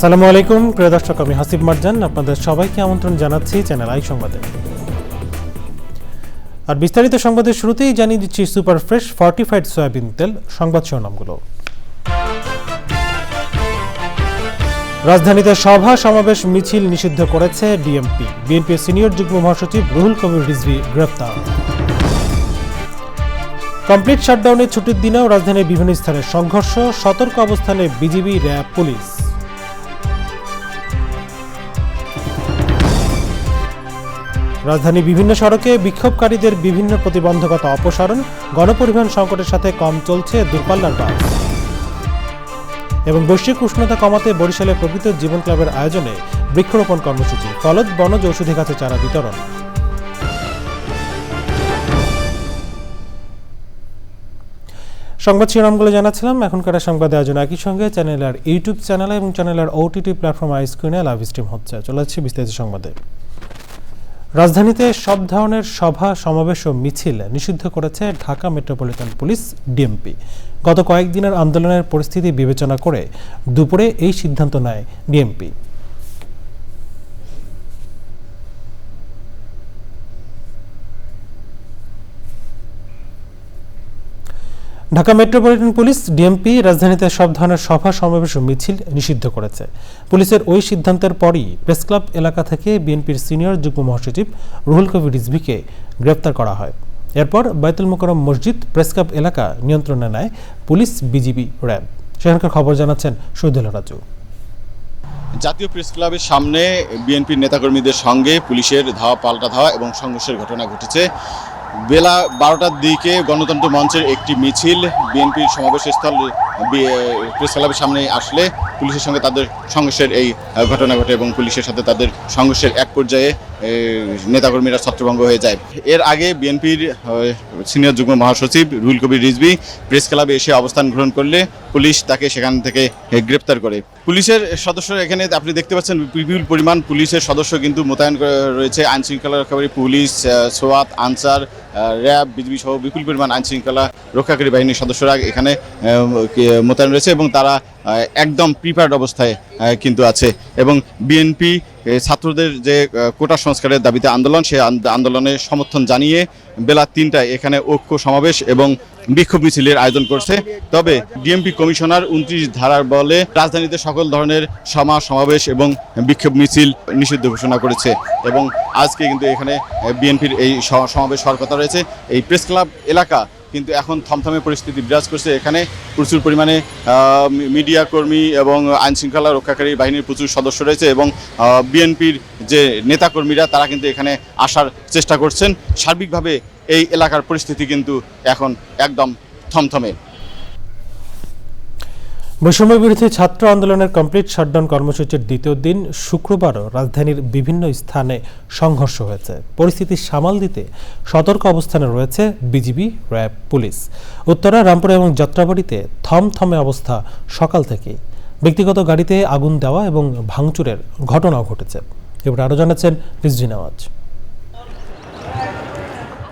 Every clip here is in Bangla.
আসসালামু আলাইকুম, প্রিয় দর্শক, আমি হাসিব মারজান। আপনাদের সবাইকে আমন্ত্রণ জানাচ্ছি চ্যানেল আই সংবাদে। আর বিস্তারিত সংবাদের শুরুতেই জানিয়ে দিচ্ছি সুপার ফ্রেশ ফর্টিফাইড সয়াবিন তেল সংবাদ শিরোনামগুলো। রাজধানীতে সভা সমাবেশ মিছিল নিষিদ্ধ করেছে ডিএমপি বিএনপি সিনিয়র যুগ্ম মহাসচিব রুহুল কবির রিজভি গ্রেপ্তার। কমপ্লিট শাটডাউনের ছুটির দিনেও রাজধানীর বিভিন্ন স্থানে সংঘর্ষ, সতর্ক অবস্থানে বিজিবি র্যাব পুলিশ। রাজধানী বিভিন্ন সড়কে বিক্ষোভকারীদের বিভিন্ন প্রতিবন্ধকতা অপসারণ, গণপরিবহন সংকটের সাথে কম চলছে দূরপাল্লার বাস। এবং বৈশ্বিক উষ্ণতা কমাতে বরিশালে প্রকৃত জীবন ক্লাবের আয়োজনে বৃক্ষরোপণ কর্মসূচি, ফলদ বনজ ঔষধি গাছে চারা বিতরণ। সংবাদ শিরোনামগুলো জানাচ্ছিলাম। এখনকার সংবাদে আয়োজন একই সঙ্গে চ্যানেলের ইউটিউব চ্যানেলে এবং চ্যানেলের ওটিটি প্ল্যাটফর্ম আই স্ক্রিনে লাইভ স্ট্রিম হচ্ছে। চলে যাচ্ছে বিস্তারিত সংবাদে। রাজধানীতে সব ধরনের সভা, সমাবেশ ও মিছিল নিষিদ্ধ করেছে ঢাকা মেট্রোপলিটন পুলিশ ডিএমপি। গত কয়েকদিনের আন্দোলনের পরিস্থিতি বিবেচনা করে দুপুরে এই সিদ্ধান্ত নেয় DMP. Dhaka metropolitan police DMP রাজধানীতে সব ধরনের সভা, সমাবেশ ও মিছিল নিষিদ্ধ করেছে। পুলিশের ওই সিদ্ধান্তের পরই প্রেসক্লাব এলাকা থেকে বিএনপির সিনিয়র যুগ্ম মহাসচিব রুহুল কবির রিজভিকে গ্রেপ্তার করা হয়। এরপর বাইতুল মোকরম মসজিদ প্রেসক্লাব এলাকা নিয়ন্ত্রণে নেয় পুলিশ বিজিবি র্যাব। সেখানকার খবর জানাচ্ছেন শহীদুল রাজু। জাতীয় প্রেস ক্লাবের সামনে বিএনপির নেতাকর্মীদের সঙ্গে পুলিশের ধাওয়া, পাল্টা ধাওয়া এবং সংঘর্ষের ঘটনা ঘটেছে। বেলা বারোটার দিকে গণতন্ত্র মঞ্চের একটি মিছিল বিএনপির সমাবেশস্থল প্রেস ক্লাবের সামনে আসলে পুলিশের সঙ্গে তাদের সংঘর্ষের এই ঘটনা ঘটে এবং পুলিশের সাথে তাদের সংঘর্ষের এক পর্যায়ে নেতাকর্মীরা ছত্রভঙ্গ হয়ে যায়। এর আগে বিএনপির সিনিয়র যুগ্ম মহাসচিব রুহুল কবির রিজভি প্রেস ক্লাবে এসে অবস্থান গ্রহণ করলে পুলিশ তাকে সেখান থেকে গ্রেপ্তার করে। পুলিশের সদস্যরা এখানে আপনি দেখতে পাচ্ছেন বিপুল পরিমাণ পুলিশের সদস্য কিন্তু মোতায়েন রয়েছে। আইন শৃঙ্খলা রক্ষাকারী পুলিশ সোয়াত, আনসার র্যাব, বিজিবি সহ বিপুল পরিমাণ আইন শৃঙ্খলা রক্ষাকারী বাহিনীর সদস্যরা এখানে মোতায়েন রয়েছে এবং তারা একদম প্রিপেয়ার্ড অবস্থায় কিন্তু আছে। এবং বিএনপি ছাত্রদের যে কোটা সংস্কারের দাবিতে আন্দোলন, সে আন্দ- আন্দোলনে সমর্থন জানিয়ে বেলা তিনটায় এখানে ঐক্য সমাবেশ এবং বিক্ষোভ মিছিলের আয়োজন করছে। তবে ডিএমপি কমিশনার উনত্রিশ ধারার বলে রাজধানীতে সকল ধরনের সমা সমাবেশ এবং বিক্ষোভ মিছিল নিষিদ্ধ ঘোষণা করেছে। এবং আজকে কিন্তু এখানে বিএনপির এই সমাবেশ হওয়ার কথা রয়েছে। এই প্রেস ক্লাব এলাকা কিন্তু এখন থমথমে পরিস্থিতি বিরাজ করছে। এখানে প্রচুর পরিমাণে মিডিয়া কর্মী এবং আইন শৃঙ্খলা রক্ষাকারী বাহিনীর প্রচুর সদস্য রয়েছে এবং বিএনপির যে নেতাকর্মীরা, তারা কিন্তু এখানে আসার চেষ্টা করছেন। সার্বিকভাবে এই এলাকার পরিস্থিতি কিন্তু এখন একদম থমথমে। বৈষম্য বিরোধী ছাত্র আন্দোলনের কমপ্লিট শাটডাউন কর্মসূচির দ্বিতীয় দিন শুক্রবারও রাজধানীর বিভিন্ন স্থানে সংঘর্ষ হয়েছে। পরিস্থিতি সামাল দিতে সতর্ক অবস্থানে রয়েছে BGB, RAB, police. Uttara, Rampura এবং যাত্রাবাড়িতে থমথমে অবস্থা সকাল থেকে ব্যক্তিগত গাড়িতে আগুন দেওয়া এবং ভাঙচুরের ঘটনাও ঘটেছে। এবার আরও জানাচ্ছেন রিজভি নেওয়াজ।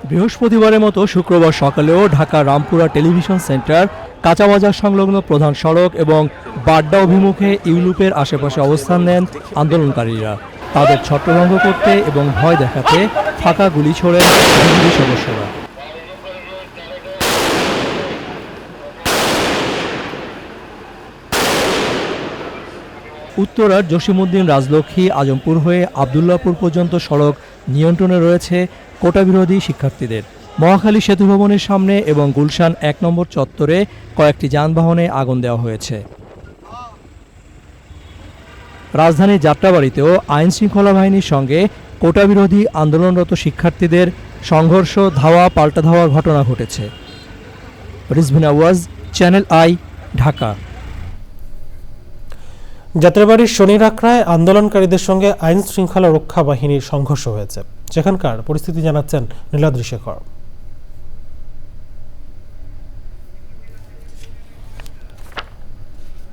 বৃহস্পতিবারের মতো শুক্রবার সকালেও ঢাকা রামপুরা টেলিভিশন সেন্টার কাঁচাবাজার সংলগ্ন প্রধান সড়ক এবং বাড্ডা অভিমুখে ইউলুপের আশেপাশে অবস্থান নেন আন্দোলনকারীরা। তাদের ছত্রভঙ্গ করতে এবং ভয় দেখাতে ফাঁকা গুলি ছোড়েন সদস্যরা। উত্তরার জসিমউদ্দিন রাজলক্ষ্মী আজমপুর হয়ে আবদুল্লাপুর পর্যন্ত সড়ক নিয়ন্ত্রণে রয়েছে কোটা বিরোধী শিক্ষার্থীদের। মহাখালী সেতু ভবনের সামনে এবং গুলশান এক নম্বর চত্বরে কয়েকটি যানবাহনে আগুন দেওয়া হয়েছে। রাজধানীর যাত্রাবাড়িতেও আইন শৃঙ্খলা বাহিনীর সঙ্গে কোটা বিরোধী আন্দোলনরত শিক্ষার্থীদের সংঘর্ষ, ধাওয়া পাল্টা ধাওয়ার ঘটনা ঘটেছে। রিজভিন আওয়াজ, চ্যানেল আই, ঢাকা। যাত্রাবাড়ির শনির আখড়ায় আন্দোলনকারীদের সঙ্গে আইন শৃঙ্খলা রক্ষা বাহিনীর সংঘর্ষ হয়েছে। সেখানকার পরিস্থিতি জানাচ্ছেন নীলাদ্রি শেখর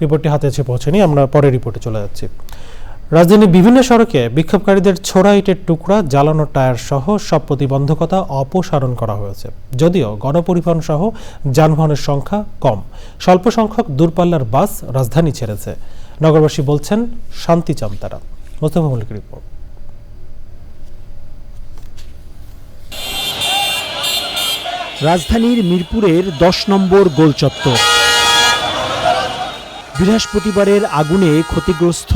রিপোর্টটি হাতে এসে পৌঁছেনি, আমরা পরের রিপোর্টে চলে যাচ্ছি। রাজধানীর বিভিন্ন সড়কে বিক্ষোভকারীদের ছোড়া ইটের টুকরা, জ্বালানো টায়ার সহ সব প্রতিবন্ধকতা অপসারণ করা হয়েছে। যদিও গণপরিবহন সহ যানবাহনের সংখ্যা কম। স্বল্প সংখ্যক দূরপাল্লার বাস রাজধানী ছেড়েছে। নগরবাসী বলছেন, শান্তি চান তারা। মোস্তফা রিপোর্ট রাজধানীর মিরপুরের দশ নম্বর গোলচত্বর। বৃহস্পতিবারের আগুনে ক্ষতিগ্রস্ত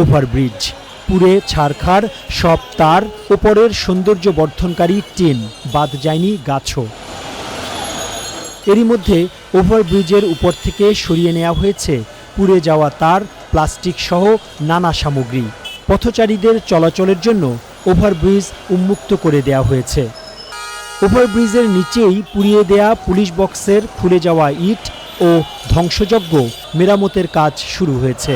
ওভারব্রিজ পুড়ে ছারখার, সব তার, ওপরের সৌন্দর্য বর্ধনকারী টিন, বাদ যায়নি গাছও। এরই মধ্যে ওভারব্রিজের উপর থেকে সরিয়ে নেওয়া হয়েছে পুড়ে যাওয়া তার, প্লাস্টিক সহ নানা সামগ্রী। পথচারীদের চলাচলের জন্য ওভারব্রিজ উন্মুক্ত করে দেওয়া হয়েছে। ওভারব্রিজের নিচেই পুড়িয়ে দেয়া পুলিশ বক্সের খুলে যাওয়া ইট ও ধ্বংসযজ্ঞ মেরামতের কাজ শুরু হয়েছে।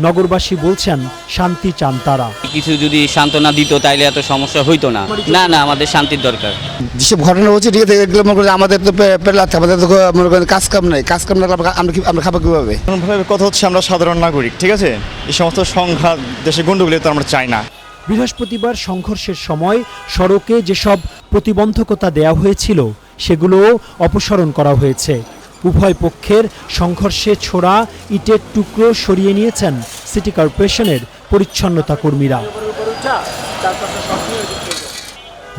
নগরবাসী বলছেন শান্তি চান তারা। কিছু যদি সান্ত্বনা দিত তাইলে এত সমস্যা হইতো না। না না আমাদের শান্তির দরকার। যেসব ঘটনা হচ্ছে ঠিক আছে এগুলো মনে করেন আমাদের তো পেট লাগছে আমাদের তো মনে করেন কাজ কাম নাই। কাজ কাম না আমরা কি আমরা খাব কীভাবে? ভাবে কথা হচ্ছে আমরা সাধারণ নাগরিক ঠিক আছে? এই সমস্ত সংঘাত দেশে গন্ডগোলে তো আমরা চাই না। বৃহস্পতিবার সংঘর্ষের সময় সড়কে যেসব প্রতিবন্ধকতা দেয়া হয়েছিল সেগুলোও অপসারণ করা হয়েছে। উভয় পক্ষের সংঘর্ষে ছোড়া ইটের টুকরো সরিয়ে নিয়েছেন সিটি কর্পোরেশনের পরিচ্ছন্নতা কর্মীরা।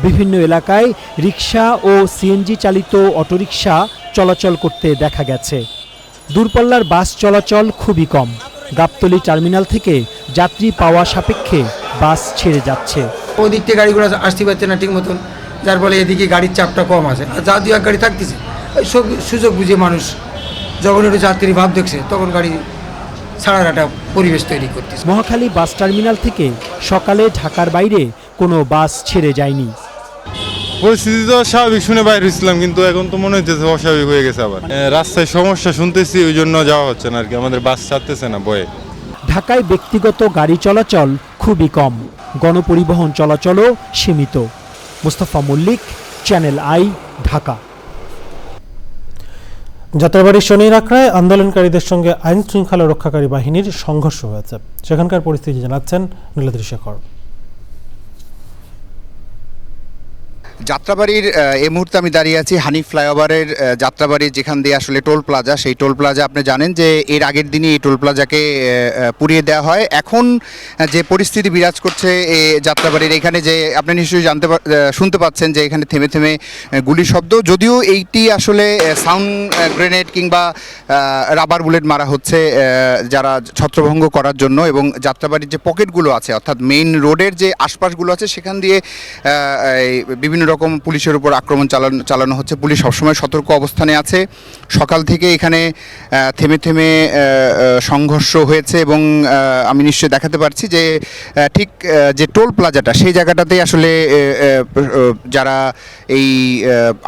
বিভিন্ন এলাকায় রিক্সা ও সিএনজি চালিত অটোরিকশা চলাচল করতে দেখা গেছে। দূরপাল্লার বাস চলাচল খুবই কম। গাবতলী টার্মিনাল থেকে যাত্রী পাওয়া সাপেক্ষে বাস ছেড়ে যাচ্ছে। ওদিক থেকে গাড়িগুলো আসতে পারছে না ঠিক মতন। যার ফলে এদিকে গাড়ির চাপটা কম আছে। আর যা দু এক গাড়ি থাকতেছে ওই সব সুযোগ বুঝে মানুষ যখন একটু যাত্রী ভাব দেখছে তখন গাড়ি ছাড়ার একটা পরিবেশ তৈরি করতেছে। মহাখালী বাস টার্মিনাল থেকে সকালে ঢাকার বাইরে কোনো বাস ছেড়ে যায়নি। পরিস্থিতি তো স্বাভাবিক শুনে বাইরে হয়েছিলাম কিন্তু এখন তো মনে হচ্ছে অস্বাভাবিক হয়ে গেছে আবার। রাস্তায় সমস্যা শুনতেছি ওই জন্য যাওয়া হচ্ছে না আর কি আমাদের বাস ছাড়তেছে না বয়ে। ঢাকায় ব্যক্তিগত গাড়ি চলাচল খুবই কম গণপরিবহন চলাচলও সীমিত। Mostafa Mallik Channel I Dhaka. যাত্রাবাড়ির শনির আখড়ায় আন্দোলনকারীদের সঙ্গে আইন শৃঙ্খলা রক্ষাকারী বাহিনীর সংঘর্ষ হয়েছে। সেখানকার পরিস্থিতি জানাচ্ছেন নীলাদ্রি শেখর যাত্রাবাড়ির এই মুহূর্তে আমি দাঁড়িয়ে আছি হানি ফ্লাইওভারের যাত্রাবাড়ির যেখান দিয়ে আসলে টোল প্লাজা, সেই টোল প্লাজা আপনি জানেন যে এর আগের দিনই এই টোল প্লাজাকে পুড়িয়ে দেওয়া হয়। এখন যে পরিস্থিতি বিরাজ করছে এই যাত্রাবাড়ির, এখানে যে আপনি নিশ্চয়ই জানতে শুনতে পাচ্ছেন যে এখানে থেমে থেমে গুলি শব্দ। যদিও এইটি আসলে সাউন্ড গ্রেনেড কিংবা রাবার বুলেট মারা হচ্ছে যারা ছত্রভঙ্গ করার জন্য এবং যাত্রাবাড়ির যে পকেটগুলো আছে, অর্থাৎ মেইন রোডের যে আশপাশগুলো আছে, সেখান দিয়ে বিভিন্ন রকম পুলিশের উপর আক্রমণ চালানো চালানো হচ্ছে। পুলিশ সবসময় সতর্ক অবস্থানে আছে। সকাল থেকে এখানে থেমে থেমে সংঘর্ষ হয়েছে এবং আমি নিশ্চয়ই দেখাতে পারছি যে ঠিক যে টোল প্লাজাটা, সেই জায়গাটাতেই আসলে যারা এই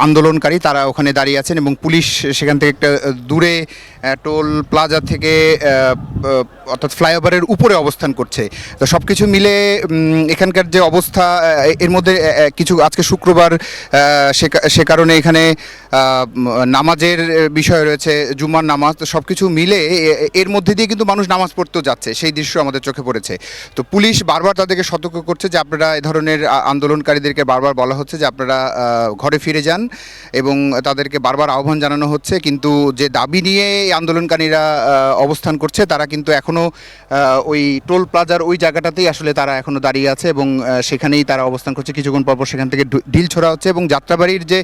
আন্দোলনকারী তারা ওখানে দাঁড়িয়ে আছেন এবং পুলিশ সেখান থেকে একটা দূরে টোল প্লাজা থেকে অর্থাৎ ফ্লাইওভারের উপরে অবস্থান করছে। তো সব কিছু মিলে এখানকার যে অবস্থা এর মধ্যে কিছু আজকে শুক্রবার সে কারণে এখানে নামাজের বিষয় রয়েছে জুমার নামাজ, তো সব কিছু মিলে এর মধ্যে দিয়ে কিন্তু মানুষ নামাজ পড়তেও যাচ্ছে, সেই দৃশ্য আমাদের চোখে পড়েছে। তো পুলিশ বারবার তাদেরকে সতর্ক করছে যে আপনারা এ ধরনের আন্দোলনকারীদেরকে বারবার বলা হচ্ছে যে আপনারা ঘরে ফিরে যান এবং তাদেরকে বারবার আহ্বান জানানো হচ্ছে। কিন্তু যে দাবি নিয়ে এই আন্দোলনকারীরা অবস্থান করছে। তারা কিন্তু এখনও ওই টোল প্লাজার ওই জায়গাটাতেই আসলে তারা এখনও দাঁড়িয়ে আছে এবং সেখানেই তারা অবস্থান করছে। কিছুক্ষণ পরপর সেখান থেকে ঢিল ছোড়া হচ্ছে এবং যাত্রাবাড়ির যে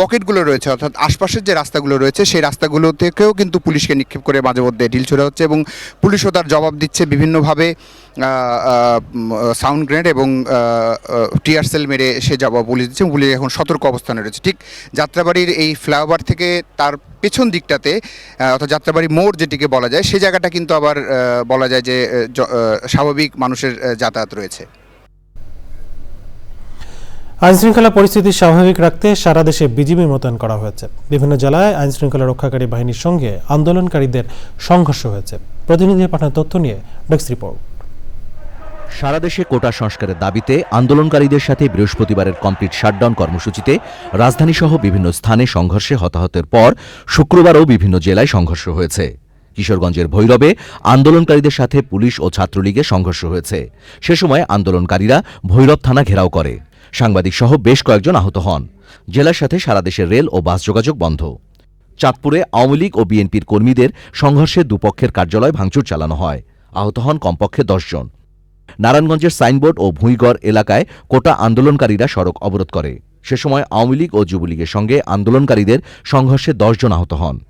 পকেটগুলো রয়েছে অর্থাৎ আশপাশের যে রাস্তাগুলো রয়েছে, সেই রাস্তাগুলো থেকেও কিন্তু পুলিশকে নিক্ষেপ করে মাঝে মধ্যে ঢিল ছোড়া হচ্ছে এবং পুলিশও তার জবাব দিচ্ছে বিভিন্নভাবে সাউন্ড গ্রেনেড এবং টিয়ার সেল মেরে সে জবাব পুলিশ দিচ্ছে পুলিশ এখন সতর্ক অবস্থানে রয়েছে। ঠিক যাত্রাবাড়ির এই ফ্লাইওভার থেকে তার পেছন দিকটাতে অর্থাৎ যাত্রাবাড়ি মোড় যেটিকে বলা যায়, সে জায়গাটা কিন্তু আবার বলা যায় যে স্বাভাবিক মানুষের যাতায়াত রয়েছে। আইনশৃঙ্খলা পরিস্থিতি স্বাভাবিক রাখতে সারা দেশে বিজিবি মোতায়েন করা হয়েছে। বিভিন্ন জেলায় আইনশৃঙ্খলা রক্ষাকারী বাহিনীর সঙ্গে আন্দোলনকারীদের সংঘর্ষ হয়েছে। প্রতিনিধি পাঠানোর তথ্য নিয়ে ডেস্ক রিপোর্ট। সারা দেশে কোটা সংস্কারের দাবিতে আন্দোলনকারীদের সাথে বৃহস্পতিবারের কমপ্লিট শাটডাউন কর্মসূচিতে রাজধানীসহ বিভিন্ন স্থানে সংঘর্ষে হতাহতের পর শুক্রবারও বিভিন্ন জেলায় সংঘর্ষ হয়েছে। কিশোরগঞ্জের ভৈরবে আন্দোলনকারীদের সাথে পুলিশ ও ছাত্রলীগের সংঘর্ষ হয়েছে। সে সময় আন্দোলনকারীরা ভৈরব থানা ঘেরাও করে। সাংবাদিক সহ বেশ কয়েকজন আহত হন। জেলার সাথে সারা দেশের রেল ও বাস যোগাযোগ বন্ধ। চাঁদপুরে আওয়ামী লীগ ও বিএনপির কর্মীদের সংঘর্ষে দুপক্ষের কার্যালয় ভাঙচুর চালানো হয়। আহত হন কমপক্ষে জন। নারায়ণগঞ্জের সাইনবোর্ড ও ভুঁইগড় এলাকায় কোটা আন্দোলনকারীরা সড়ক অবরোধ করে। সে সময় আওয়ামী লীগ ও যুবলীগের সঙ্গে আন্দোলনকারীদের সংঘর্ষে জন আহত হন।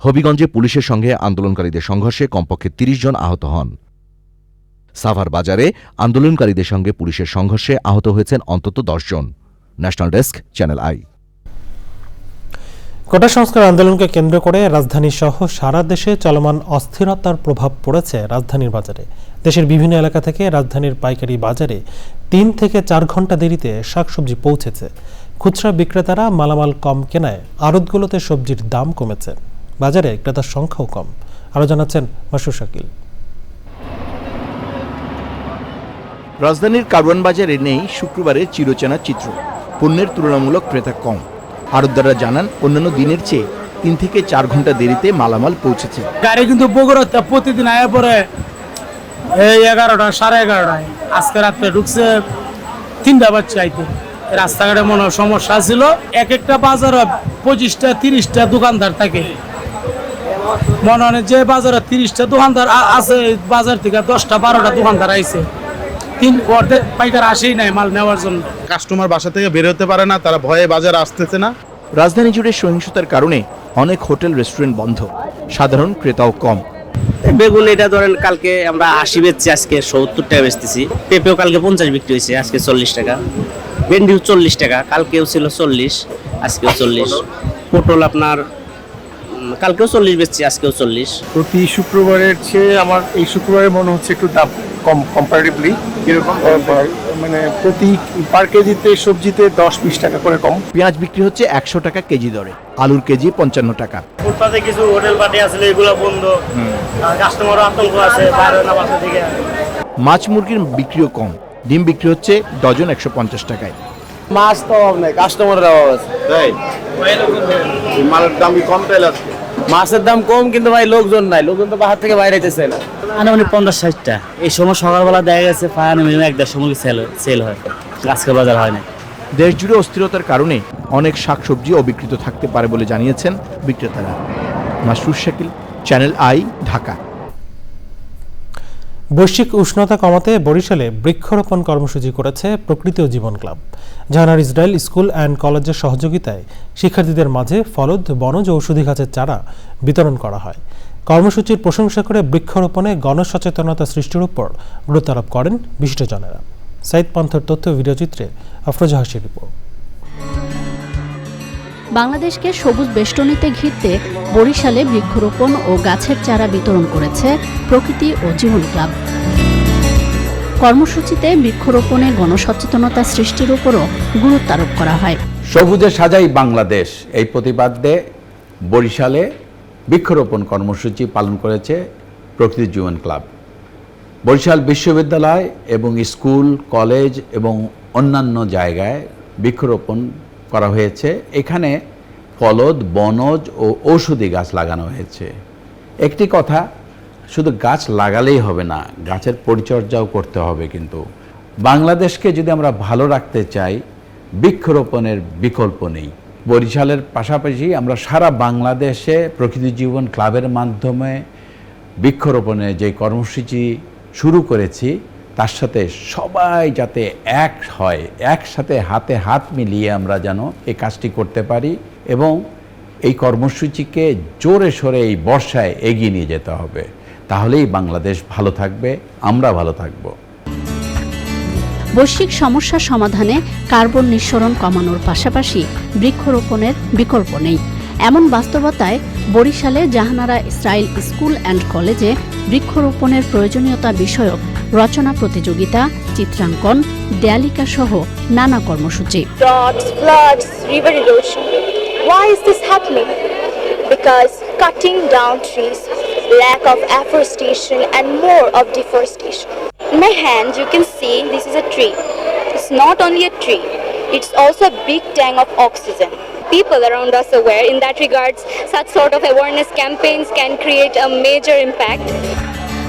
হবিগঞ্জে পুলিশের সঙ্গে আন্দোলনকারীদের সংঘর্ষে কমপক্ষে তিরিশ জন আহত হন। সাভার বাজারে আন্দোলনকারীদের সঙ্গে পুলিশের সংঘর্ষে আহত হয়েছেন অন্তত জন। National desk, Channel I. Quota সংস্কার আন্দোলনকে কেন্দ্র করে রাজধানী সহ সারা দেশে চলমান অস্থিরতার প্রভাব পড়েছে রাজধানীর বাজারে। দেশের বিভিন্ন এলাকা থেকে রাজধানীর পাইকারি বাজারে তিন থেকে চার ঘণ্টা দেরিতে শাকসবজি পৌঁছেছে। খুচরা বিক্রেতারা মালামাল কম কেনায় আড়তগুলোতে সবজির দাম কমেছে। বাজারে ক্রেতার সংখ্যাও কম। আরও জানাচ্ছেন মাসুর শাকিল। রাজধানীর কারওয়ান বাজারে নেই শুক্রবারের চিরচেনা চিত্র। পণ্যের তুলনামূলক ক্রেতা কম। আড়তদাররা জানান, অন্যান্য দিনের চেয়ে তিন থেকে চার ঘণ্টা দেরিতে মালামাল পৌঁছেছে। গাড়ি কিন্তু বগুড়াতে প্রতিদিন আয়া পরে এই এগারোটা, সাড়ে এগারোটায়। আজকে রাত্রে ঢুকছে তিনটা বাচ্চা আইতে। রাস্তাঘাটে মনে সমস্যা ছিল। এক একটা বাজারে পঁচিশটা, তিরিশটা দোকানদার থাকে। মনে হয় যে বাজারে তিরিশটা দোকানদার আছে, বাজার থেকে দশটা, বারোটা দোকানদার আইছে। তিন অর্ধেক পাইকার আসেই নাই মাল নেওয়ার জন্য। কাস্টমার বাসা থেকে বের হতে পারে না তারা ভয়ে বাজারে আসতেছে না। রাজধানী জুড়ে সহিংসতার কারণে অনেক হোটেল রেস্টুরেন্ট বন্ধ। সাধারণ ক্রেতাও কম। বেগুন এটা ধরেন কালকে আমরা আশি বেচছি আজকে সত্তর টাকা বেচতেছি। পেঁপেও কালকে পঞ্চাশ বিক্রি হয়েছে আজকে চল্লিশ টাকা। ভেন্ডিও চল্লিশ টাকা কালকেও ছিল চল্লিশ আজকেও চল্লিশ। পটল আপনার কালকেও চল্লিশ বেচছি আজকেও চল্লিশ। প্রতি শুক্রবারের চেয়ে আমার এই শুক্রবারে মনে হচ্ছে একটু দাম কম কম্পারেটিভলি এরকম মানে প্রতি পার কেজিতে সবজিতে দশ বিশ টাকা করে কম। পেঁয়াজ বিক্রি হচ্ছে একশো টাকা কেজি দরে আলুর কেজি পঞ্চান্ন টাকা। ফুটপাতে কিছু হোটেল পার্টি আসলে এগুলো বন্ধ। কাস্টমার আতঙ্ক আছে বাইরে না বাসা থেকে মাছ মুরগির বিক্রিও কম ডিম বিক্রি হচ্ছে ডজন একশো পঞ্চাশ টাকায়। মাছ তো অভাব নাই কাস্টমারের অভাব আছে তাই মালের দাম কম তাইলে আজকে? মাছের দাম কম কিন্তু ভাই লোকজন নাই। লোকজন তো বাহার থেকে বাইরে যেতেছে না আনুমানিক পঞ্চাশ ষাটটা। এই সময় সকালবেলা দেখা গেছে ফায়ার মিনিমাম এক দেড়শো মুরগি সেল সেল হয়। আজকে বাজার হয় না দেশ জুড়ে অস্থিরতার কারণে অনেক শাকসবজি অবিকৃত থাকতে পারে বলে জানিয়েছেন বিক্রেতারা। Masrur Shakil Channel I Dhaka. বৈশ্বিক উষ্ণতা কমাতে বরিশালে বৃক্ষরোপণ কর্মসূচি করেছে Prakriti o Jibon club. Jahanara Israel school and কলেজের সহযোগিতায় শিক্ষার্থীদের মাঝে ফলদ, বনজ ঔষধি গাছের চারা বিতরণ করা হয়। কর্মসূচির প্রশংসা করে বৃক্ষরোপণে গণসচেতনতা সৃষ্টির উপর গুরুত্ব আরোপ করেন বিশিষ্টজনেরা। সাইদ পান্থর তথ্য ভিডিওচিত্রে আফরোজা হাসির রিপোর্ট। বাংলাদেশকে সবুজ বেষ্টনীতে ঘিরতে বরিশালে বৃক্ষরোপণ ও গাছের চারা বিতরণ করেছে প্রকৃতি ও জীবন ক্লাব। কর্মসূচিতে বৃক্ষরোপণে গণসচেতনতা সৃষ্টির উপরও গুরুত্ব আরোপ করা হয়। সবুজে সাজাই বাংলাদেশ। এই প্রতিবাদে বরিশালে বৃক্ষরোপণ কর্মসূচি পালন করেছে প্রকৃতি জীবন ক্লাব। বরিশাল বিশ্ববিদ্যালয় এবং স্কুল, কলেজ এবং অন্যান্য জায়গায় বৃক্ষরোপণ করা হয়েছে। এখানে ফলদ, বনজ ও ঔষধি গাছ লাগানো হয়েছে। একটি কথা, শুধু গাছ লাগালেই হবে না, গাছের পরিচর্যাও করতে হবে কিন্তু। বাংলাদেশকে যদি আমরা ভালো রাখতে চাই, বৃক্ষরোপণের বিকল্প নেই। বরিশালের পাশাপাশি আমরা সারা বাংলাদেশে প্রকৃতি জীবন ক্লাবের মাধ্যমে বৃক্ষরোপণের যে কর্মসূচি শুরু করেছি তার সাথে সবাই যাতে এক হয়, একসাথে হাতে হাত মিলিয়ে আমরা যেন এই কাজটি করতে পারি এবং এই কর্মসূচিকে জোরে সোরে এই বর্ষায় এগিয়ে নিয়ে যেতে হবে। তাহলেই বাংলাদেশ ভালো থাকবে, আমরা ভালো থাকব। বৈশ্বিক সমস্যা সমাধানে কার্বন নিঃসরণ কমানোর পাশাপাশি বৃক্ষরোপণের বিকল্প নেই। এমন বাস্তবতায় বরিশালে জাহানারা ইসরায়েল স্কুল অ্যান্ড কলেজে বৃক্ষরোপণের প্রয়োজনীয়তা বিষয়ক রচনা প্রতিযোগিতা চিত্রাঙ্কন দেয়ালিকা সহ নানা কর্মসূচি. Why is this happening? Because cutting down trees, lack of afforestation, and more of deforestation. In my hand, you can see this is a tree. It's not only a tree, it's also a big tank of oxygen. People around us aware in that regards, such sort of awareness campaigns can create a major impact.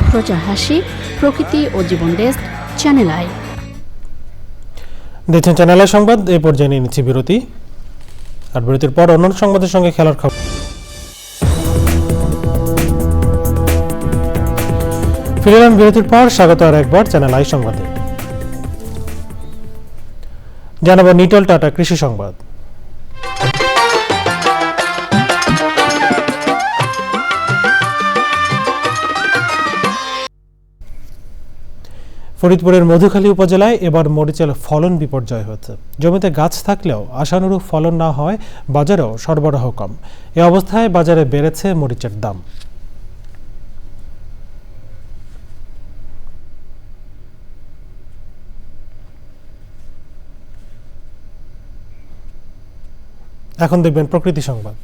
Afroza Hasi Prakriti o Jibon desk Channel I দেখছেন চ্যানেলের সংবাদ এই পর্যায়ে নিয়ে নিচ্ছি বিরতি। আর বিরতির পর অন্যান্য সংবাদের সঙ্গে খেলার খবর। ফিরে এলাম বিরতির পর, স্বাগত আর একবার চ্যানেল আই সংবাদে। জানাব নিটল টাটা কৃষি সংবাদ। ফরিদপুরের মধুখালী উপজেলায় এবার মরিচের ফলন বিপর্যয় হয়েছে জমিতে গাছ থাকলেও আশানুরূপ ফলন না হয়, বাজারেও সরবরাহ কম। এ অবস্থায় বাজারে বেড়েছে মরিচের দাম। এখন দেখবেন প্রকৃতি সংবাদ।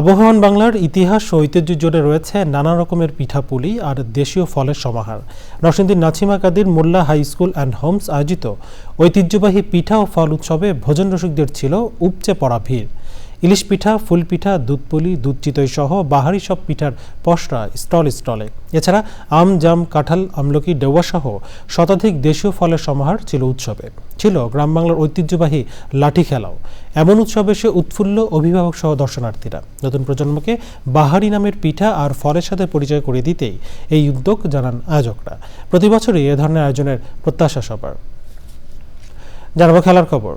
আবহাওয়ান বাংলার ইতিহাস ও ঐতিহ্য জুড়ে রয়েছে নানা রকমের পিঠাপুলি আর দেশীয় ফলের সমাহার। নরসিংদীর Nasima Kadir Molla high school and homes আয়োজিত ঐতিহ্যবাহী পিঠা ও ফল উৎসবে ভোজন রসিকদের ছিল উপচে পড়া ভিড়। ইলিশ পিঠা, ফুল পিঠা দুধপুলি দুধ চিতই সহ বাহারি সব পিঠার পসরা স্টল স্টলে। এছাড়া আম, জাম, কাঁঠাল, আমলকি, ডেওয়া সহ শতাধিক দেশীয় ফলের সমাহার ছিল উৎসবে। ছিল গ্রাম বাংলার ঐতিহ্যবাহী লাঠি খেলাও। এমন উৎসবে সে উৎফুল্ল অভিভাবক সহ দর্শনার্থীরা। নতুন প্রজন্মকে বাহারি নামের পিঠা আর ফলের সাথে পরিচয় করে দিতেই এই উদ্যোগ জানান আয়োজকরা। প্রতি বছরই এ ধরনের আয়োজনের প্রত্যাশা সবার। জানাব খেলার খবর।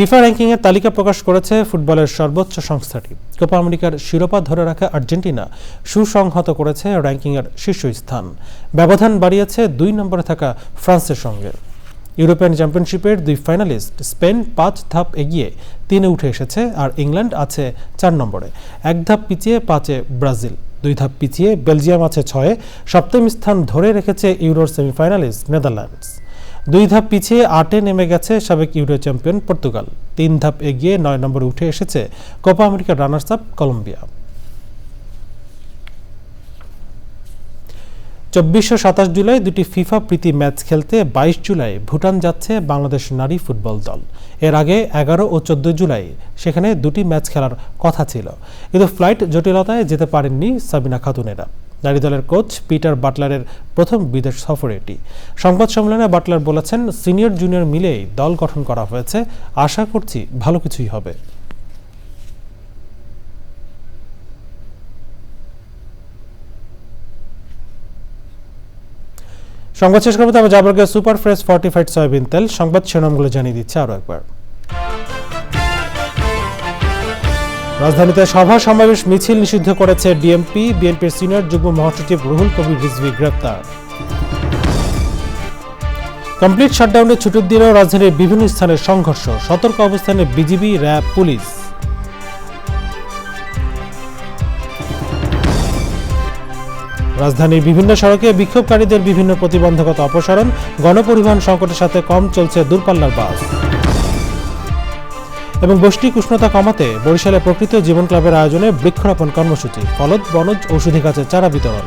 ফিফা র্যাঙ্কিংয়ের তালিকা প্রকাশ করেছে ফুটবলের সর্বোচ্চ সংস্থাটি। কোপা আমেরিকার শিরোপা ধরে রাখা আর্জেন্টিনা সুসংহত করেছে র্যাঙ্কিংয়ের শীর্ষ স্থান ব্যবধান বাড়িয়েছে দুই নম্বরে থাকা ফ্রান্সের সঙ্গে। ইউরোপিয়ান চ্যাম্পিয়নশিপের দুই ফাইনালিস্ট স্পেন পাঁচ ধাপ এগিয়ে তিনে উঠে এসেছে আর ইংল্যান্ড আছে চার নম্বরে। এক ধাপ পিছিয়ে পাঁচে ব্রাজিল, দুই ধাপ পিছিয়ে বেলজিয়াম আছে ছয়ে। সপ্তম স্থান ধরে রেখেছে ইউরোর সেমিফাইনালিস্ট নেদারল্যান্ডস। দুই ধাপ পিছিয়ে আটে নেমে গেছে সাবেক ইউরো চ্যাম্পিয়ন পর্তুগাল। তিন ধাপ এগিয়ে নয় নম্বরে উঠে এসেছে কোপা আমেরিকার রানার্স আপ কলম্বিয়া চব্বিশশো সাতাশ জুলাই দুটি ফিফা প্রীতি ম্যাচ খেলতে বাইশ জুলাই ভুটান যাচ্ছে বাংলাদেশ নারী ফুটবল দল। এর আগে এগারো ও চোদ্দ জুলাই সেখানে দুটি ম্যাচ খেলার কথা ছিল। কিন্তু ফ্লাইট জটিলতায় যেতে পারেননি সাবিনা খাতুনেরা। নারী দলের কোচ পিটার বাটলারের প্রথম বিদেশ সফর এটি। সংবাদ সম্মেলনে বাটলার বলেছেন, সিনিয়র জুনিয়র মিলেই দল গঠন করা হয়েছে। আশা করছি ভালো কিছুই হবে। সংবাদ শেষ করব তবে যাবার সুপার ফ্রেশ ফর্টিফাইড সয়াবিন তেল। সংবাদ শিরোনামগুলো জানিয়ে দিচ্ছে আরও একবার। রাজধানীতে সভা সমাবেশ মিছিল নিষিদ্ধ করেছে ডিএমপি, বিএনপির সিনিয়র যুগ্ম মহাসচিব রুহুল কবির রিজভি গ্রেপ্তার। কমপ্লিট শাটডাউনের ছুটির দিনেও রাজধানীর বিভিন্ন স্থানে সংঘর্ষ, সতর্ক অবস্থানে বিজিবি, র্যাব, পুলিশ। রাজধানীর বিভিন্ন সড়কে বিক্ষোভকারীদের বিভিন্ন প্রতিবন্ধকতা অপসারণ, গণপরিবহন সংকটের সাথে কম চলছে দূরপাল্লার বাস। এবং বৈশ্বিক উষ্ণতা কমাতে বরিশালে প্রকৃত জীবন ক্লাবের আয়োজনে বৃক্ষরোপণ কর্মসূচি, ফলদ, বনজ ঔষধি গাছের চারা বিতরণ।